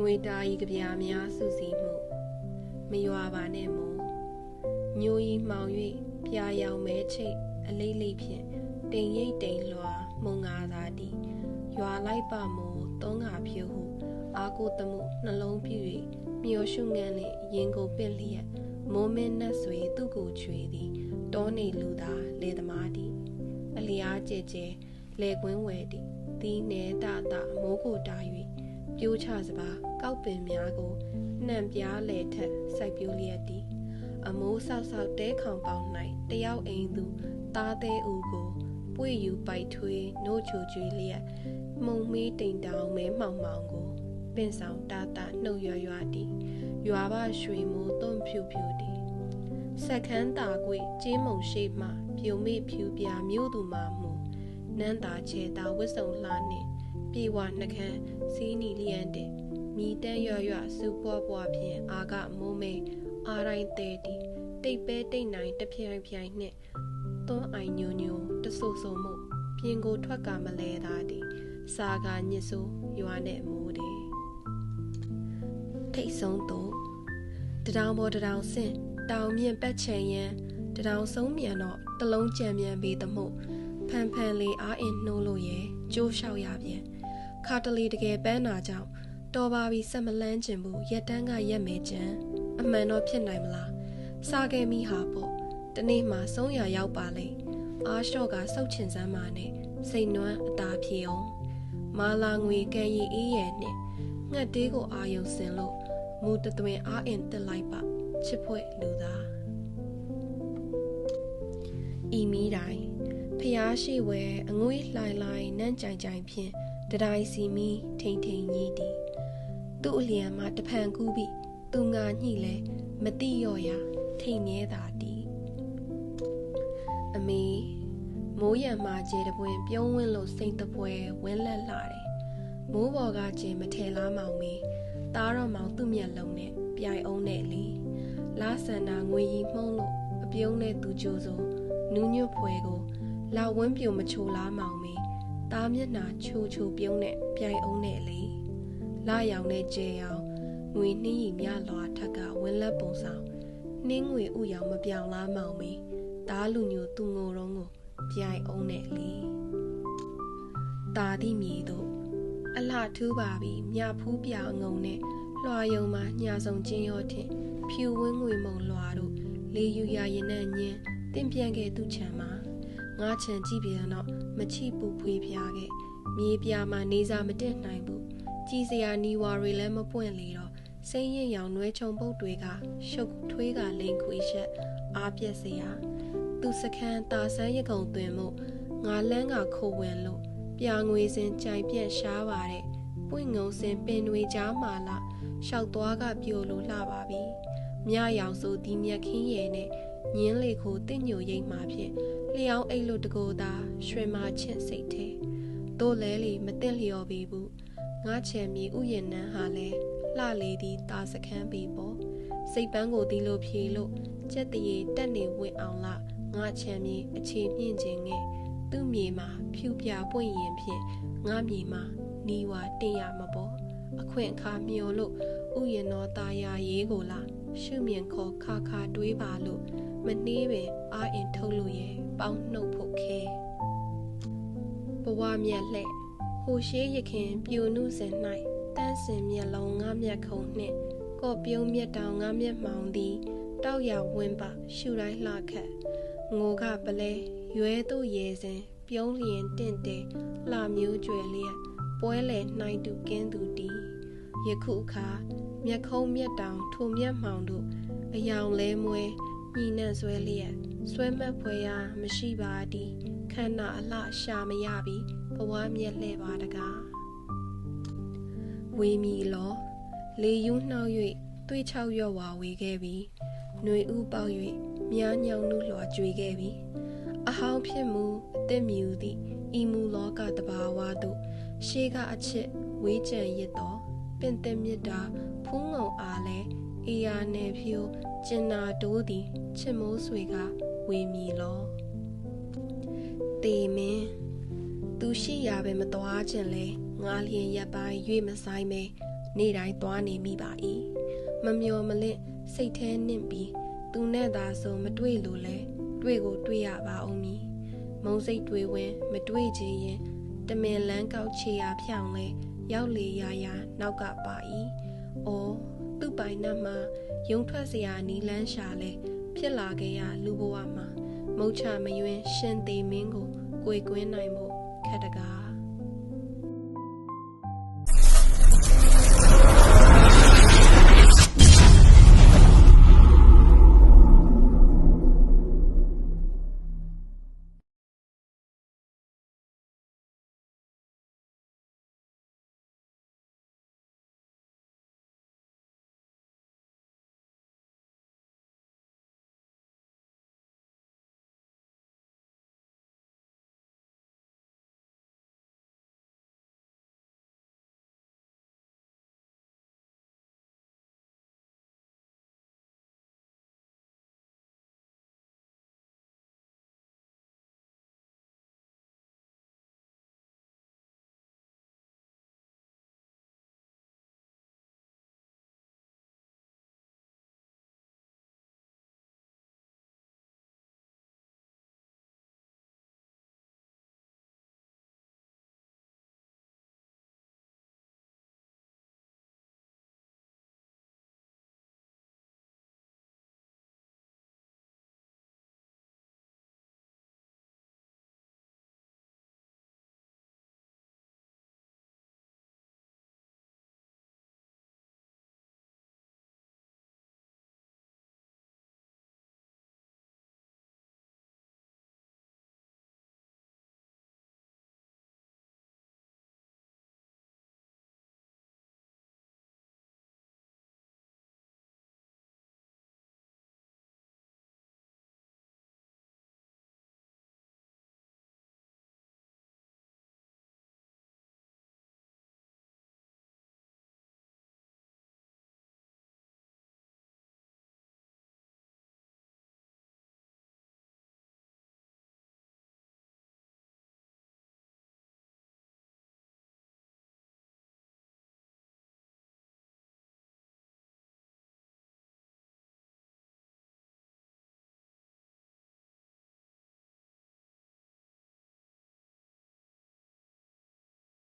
ငွေတာဤကြပြာများစုစည်းမှုမရွာပါနဲ့မို့ညိုဤမှောင်၍ပြာရောင်မဲချိတ်အလေးလေးဖြင့်တိမ်ရိပ်တိမ်လွှာမုံငါသာတီရွာလိုက်ပါမို့သုံးငါဖြူဟုအာကိုတမှုနှလုံးပြည့်၍မျောရှုငန်းနှင့်ရင်ကိုပင့်လျက်မိုးမင်းနှက်ဆွေသူ့ကိုချွေသည်တောနေလူသာလေသမားသည်အလျားကျဲကျဲလေကွင်းဝဲသည်ဒီနေတတာမိုးကိုတာ၍ ပြိုးချစပါကောက်ပင်များကိုနှံပြားလေထက်စိုက်ပြိုးလျက်သည်အမိုးဆောက်ဆောက်တဲခေါင်ပေါင်း၌တယောက်အိမ်သူသားသေးဦးကိုပွေယူပိုက်ထွေးနို့ချိုကျွေးလျက်မှုံမေးတိမ်တောင်မဲမှောင်မှောင်ကိုပင်ဆောင်တာတာနှုတ်ရွရွသည်ရွာဘရွှေမိုးသွန့်ဖြူဖြူသည်ဆက်ခန်းတာကွေကြေးမုံရှိမှပြုံမေ့ဖြူပြမြို့သူမှမူနန်းသာချေတာဝစ်စုံလှနှင့် ပြေဝနှခမ်းစီးနီလျန်တဲ့မိတန်းရွရွစူပွားပွားဖြင့်အာကမိုးမေအာရိုင်းတဲတီတိတ်ပဲတိတ်နိုင်တပြိုင်ပြိုင်နှင့်သွန်းအိုင်ညိုညိုတဆူဆူမှုပြင်ကိုထွက်ကမလဲသားသည်စာကညစ်ဆိုးရွာနဲ့မိုးတယ်ထိတ်ဆုံးတော့တတောင်ပေါ်တတောင်ဆင့်တောင်မြင့်ပတ်ချံရန်တတောင်ဆုံးမြန်တော့တလုံးကြံမြန်ပေသမှုဖန်ဖန်လေးအားအင်းနှိုးလို့ရဲ့ကြိုးလျှောက်ရပြန် ခါတလီတကယ်ပန်းနာကြောင့်တော်ပါပြီဆက်မလန်းကျင်ဘူးရက်တန်းကရက်မယ်ကြံအမှန်တော့ဖြစ်နိုင်မလားစားခဲ့မိဟာပေါ့တနေ့မှဆုံးရရောက်ပါလေအားလျှော့ကစောက်ချင်စမ်းမာနဲ့စိတ်နွမ်းအသာပြေအောင်မာလာငွေကန်ရီအေးရဲ့နဲ့ငှက်တေးကိုအာယုံစင်လို့မူတသွင်အားအင်တက်လိုက်ပါချစ်ဖွဲ့လူသားဤမီတိုင်းဖျားရှိဝဲအငွေးလှိုင်လှိုင်နန်းကြိုင်ကြိုင်ဖြင့် တတိုင်းစီမီထိန်ထိန်ကြီးသည်သူ့အလျံမှာတဖန်ကူးပြီးသူငါညှိလဲမတိရော့ရာထိန်မြဲသာတီအမေမိုးရံမှာကျဲတပွင်ပြုံးဝင်းလို့စိတ်တပွဲဝင်းလက်လာတယ်မိုးပေါ်ကကျင်မထဲလားမောင်မေသားတော်မောင်သူ့မျက်လုံးနဲ့ပြိုင်အောင်နဲ့လေလာဆန္ဒငွေရီမှုံးလို့အပြုံးနဲ့သူကြိုးစိုးနူးညွတ်ဖွယ်ကိုလာဝင်းပြိုမချိုလားမောင်မေ သားမျက်နှာချိုချိုပြုံးနဲ့ပြိုင်အောင်နဲ့လေလာရောင်နဲ့ကျဲရောင်ငွေနှင်းရီမြလွာထက်ကဝင်းလက်ပုံဆောင်နှင်းငွေဥရောင်မပြောင်လားမောင်မေသားလူညိုသူငိုတော့ကိုပြိုင်အောင်နဲ့လေတာသည့်မြေတို့အလှထူးပါပြီမြဖူးပြငုံနဲ့လွှာယုံမှာညဆောင်ချင်းရောထင်ဖြူဝင်းငွေမုံလွှာတို့လေယူရရင်နဲ့ညင်းတင်ပြန်ခဲ့သူချံမှာ ငါချံကြည့်ပြန်တော့မချိပူဖွေးပြားခဲ့မြေပြာမှာနေစာမတက်နိုင်ဘူးကြည်စရာနီဝါတွေလည်းမပွင့်လေတော့စိမ့်ရင်ရောင်နွဲချုံပုတ်တွေကရှုပ်ထွေးကလိန်ခွေချက်အားပြက်စရာသူစခန်းတာဆန်းရကုံသွင်းမှုငါလန်းကခိုးဝင်လို့ပြာငွေစင်ကြိုင်ပြက်ရှားပါတဲ့ပွင့်ငုံစင်ပင်တွေကြားမှာလာရှောက်သွားကပြိုလို့လှပါပြီမြရောင်ဆိုဒီမြက်ခင်းရဲ့နဲ့ ညင်းလေကိုတင့်ညိုရိတ်မှဖြင့်လျောင်းအိတ်လို့တကိုသာရွှေမာချင့်စိတ်ထဲတို့လဲလေမသိလျော်ပြီဘူးငါချယ်မြေဥယျာဉ်နန်းဟာလဲလှလေသည်တာစခန်းပြီပေါ့စိတ်ပန်းကိုဒီလိုဖြေလို့ကြက်တရေတက်နေဝင့်အောင်လားငါချမ်းမြေအခြေမြင့်ခြင်းငယ်သူ့မြေမှာဖြူပြပွင့်ရင်ဖြင့်ငါမြေမှာနီဝါတင်ရမှာပေါ့အခွင့်အခါမျောလို့ဥယျနောသားရရေးကိုလား ရှုမြင်ခေါ်ခါခါတွေးပါလို့မနှေးပင်အာအင်ထုတ်လို့ရဲ့ပေါင်းနှုတ်ဖို့ခဲဘဝမြက်လှဲ့ဟိုရှိရခင်ပြိုနုစင်၌တန်းစင်မျက်လုံးငါမျက်ခုံနှင့်ကော့ပြုံးမျက်တောင်ငါမျက်မှောင်သည်တောက်ရဝင်းပရှူတိုင်းလှခတ်ငိုကပလဲရွဲတို့ရေစဉ်ပြုံးလျင်တင့်တယ်လှမျိုးကျွယ်လျက်ပွဲလေနှိုင်းတူကင်းသူတီယခုအခါ မျက်ခုံးမျက်တောင်ထိုမျက်မှောင်တို့အယောင်လဲမွဲညီနှံ့ဆွဲလျက်ဆွဲမက်ဖွယ်ရာမရှိပါသည်ခန္ဓာအလှရှာမရပြီဘဝမျက်လှဲ့ပါတကားဝေမီလောလေယူးနှောက်၍သွေးချောက်ရော့ဝါဝေခဲ့ပြီຫນွေဥပေါက်၍မြားညောင်နုလွှာကြွေခဲ့ပြီအဟောင်းဖြစ်မှုအသက်မြူသည့်ဤမူလောကတဘာဝသို့ရှေးကအချစ်ဝေးကြံရစ်တော် ပင်သက်မြတ်တာဖူးငုံအားလဲအေယာနယ်ဖြိုးကျင်နာတိုးသည်ချစ်မိုးဆွေကဝေမီလောတေမင်းသူရှိရာပဲမသွားခြင်းလဲငါလျင်ရပ်ပိုင်း၍မဆိုင်မဲနေ့တိုင်းသွားနေမိပါ၏မမျော်မလင့်စိတ်แท้နှင့်ပြီးသူနဲ့သာဆိုမတွေ့လို့လဲတွေ့ကိုတွေ့ရပါအောင်မည်မုံစိတ်တွေဝင် မတွေ့ခြင်းရင်တမင်လန်းကောက်ချေရာဖြောင်းလဲ ရောက်လေရာရာနောက်ကပါ၏အော်သူ့ပိုင်နှက်မှာယုံထွက်စရာနီလန်းရှာလဲဖြစ်လာခဲ့ရလူဘဝမှာမုတ်ချမယွင်းရှင်သေးမင်းကိုကိုယ်ကွင်းနိုင်မှုခက်တကား